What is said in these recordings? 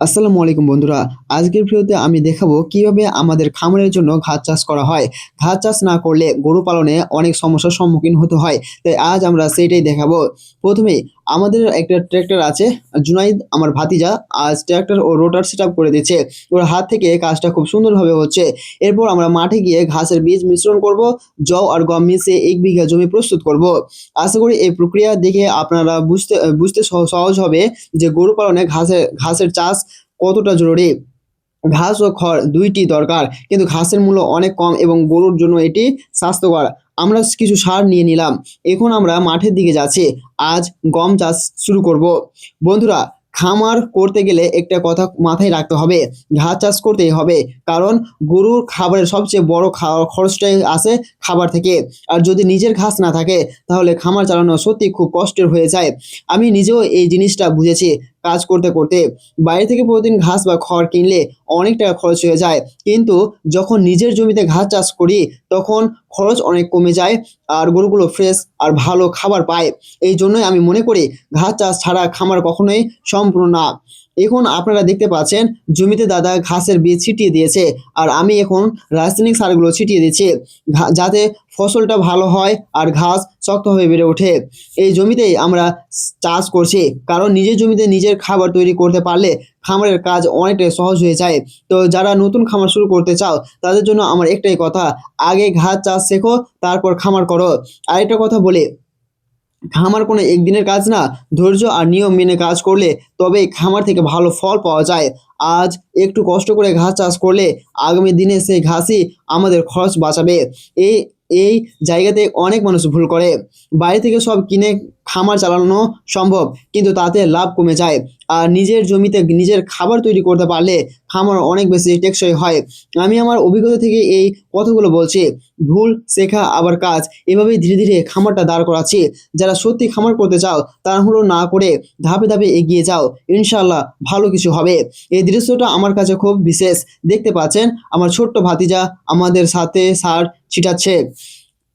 আসসালামু আলাইকুম বন্ধুরা, আজকের ভিডিওতে আমি দেখাবো কীভাবে আমাদের খামারের জন্য ঘাস চাষ করা হয়। ঘাস চাষ না করলে গরু পালনে অনেক সমস্যার সম্মুখীন হতে হয়। তাই আজ আমরা সেইটাই দেখাবো। প্রথমে আমাদের একটা ট্র্যাক্টর আছে জুনাইদ আমার ভাতিজা, আজ ট্র্যাক্টর ও রোটার সেট করে দিচ্ছে। ওর হাত থেকে কাজটা খুব সুন্দরভাবে হচ্ছে। এরপর আমরা মাঠে গিয়ে ঘাসের বীজ মিশ্রণ করব জব আর গম মিশিয়ে এক বিঘা জমি প্রস্তুত করব। আশা করি এই প্রক্রিয়া দেখে আপনারা বুঝতে বুঝতে সহজ হবে যে গরু পালনে ঘাসের ঘাসের চাষ কতটা জরুরি। ঘাস ও খড় দুইটি দরকার, কিন্তু ঘাসের মূল্য অনেক কম এবং গরুর জন্য এটি স্বাস্থ্যকর। আমরা কিছু সার নিয়ে নিলাম। এখন আমরা মাঠের দিকে যাচ্ছি। আজ গম চাষ শুরু করব। বন্ধুরা, খামার করতে গেলে একটা কথা মাথায় রাখতে হবে। ঘাস চাষ করতেই হবে। কারণ গরুর খাবারের সবচেয়ে বড় খরচটাই আসে খাবার থেকে। আর যদি নিজের ঘাস না থাকে, তাহলে খামার চালানো সত্যি খুব কষ্টের হয়ে যায়। আমি নিজেও এই জিনিসটা বুঝেছি। কাজ করতে করতে বাইরে থেকে প্রতিদিন ঘাস বা খড় কিনলে অনেক টাকা খরচ হয়ে যায়। কিন্তু যখন নিজের জমিতে ঘাস চাষ করি, তখন খরচ অনেক কমে যায় আর গরুগুলো ফ্রেশ আর ভালো খাবার পায়। এই জন্যই আমি মনে করি, ঘাস চাষ ছাড়া খামার কখনোই সম্পূর্ণ না। এখন আপনারা দেখতে পাচ্ছেন, জমিতে দাদা ঘাসের বীজ ছিটিয়ে দিয়েছে, আর আমি এখন রাসায়নিক সারগুলো ছিটিয়ে দিচ্ছি যাতে ফসলটা ভালো হয় আর ঘাস শক্ত হয়ে বেড়ে ওঠে। এই জমিতেই আমরা চাষ করছি, কারণ নিজের জমিতে নিজের খাবার তৈরি করতে পারলে খামারের কাজ অনেকটাই সহজ হয়ে যায়। তো যারা নতুন খামার শুরু করতে চাও, তাদের জন্য আমার একটাই কথা, আগে ঘাস চাষ শেখো, তারপর খামার করো। আরেকটা কথা বলি খামার কোনো একদিনের কাজ না, ধৈর্য আর নিয়ম মেনে কাজ করলে তবেই খামার থেকে ভালো ফল পাওয়া যায়। আজ একটু কষ্ট করে ঘাস চাষ করলে আগামী দিনে সেই ঘাসই আমাদের খরচ বাঁচাবে। এই এই জায়গাতে অনেক মানুষ ভুল করে। বাইরে থেকে সব কিনে খামার চালানো সম্ভব, কিন্তু তাতে লাভ কমে যায়। আর নিজের জমিতে নিজের খাবার তৈরি করতে পারলে খামার অনেক বেশি টেকসই হয়। আমি আমার অভিজ্ঞতা থেকে এই কথাগুলো বলছি। ভুল শেখা আবার কাজ। এভাবেই ধীরে ধীরে খামারটা দাঁড় করাচ্ছি। যারা সত্যি খামার করতে চাও তারা হলো না করে ধাপে ধাপে এগিয়ে যাও। ইনশাল্লাহ ভালো কিছু হবে। এই দৃশ্যটা আমার কাছে খুব বিশেষ। দেখতে পাচ্ছেন আমার ছোট্ট ভাতিজা, আমাদের সাথে সার ছিটাচ্ছে।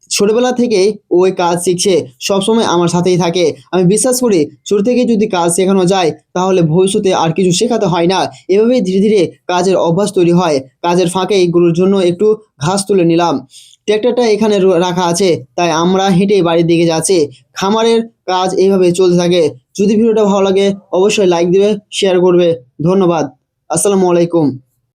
ছোটবেলা থেকেই ওই কাজ শিখছে, সবসময় আমার সাথেই থাকে। আমি বিশ্বাস করি, ছোট থেকে যদি কাজ শেখানো যায়, তাহলে ভবিষ্যতে আর কিছু শেখাতে হয় না। এভাবেই ধীরে ধীরে কাজের অভ্যাস তৈরি হয়। কাজের ফাঁকে এগুলোর জন্য একটু ঘাস তুলে নিলাম। ট্র্যাক্টরটা এখানে রাখা আছে, তাই আমরা হেঁটে বাড়ির দিকে যাচ্ছি। খামারের কাজ এইভাবে চলতে থাকে। যদি ভিডিওটা ভালো লাগে, অবশ্যই লাইক দেবে শেয়ার করবে। ধন্যবাদ। আসসালামু আলাইকুম।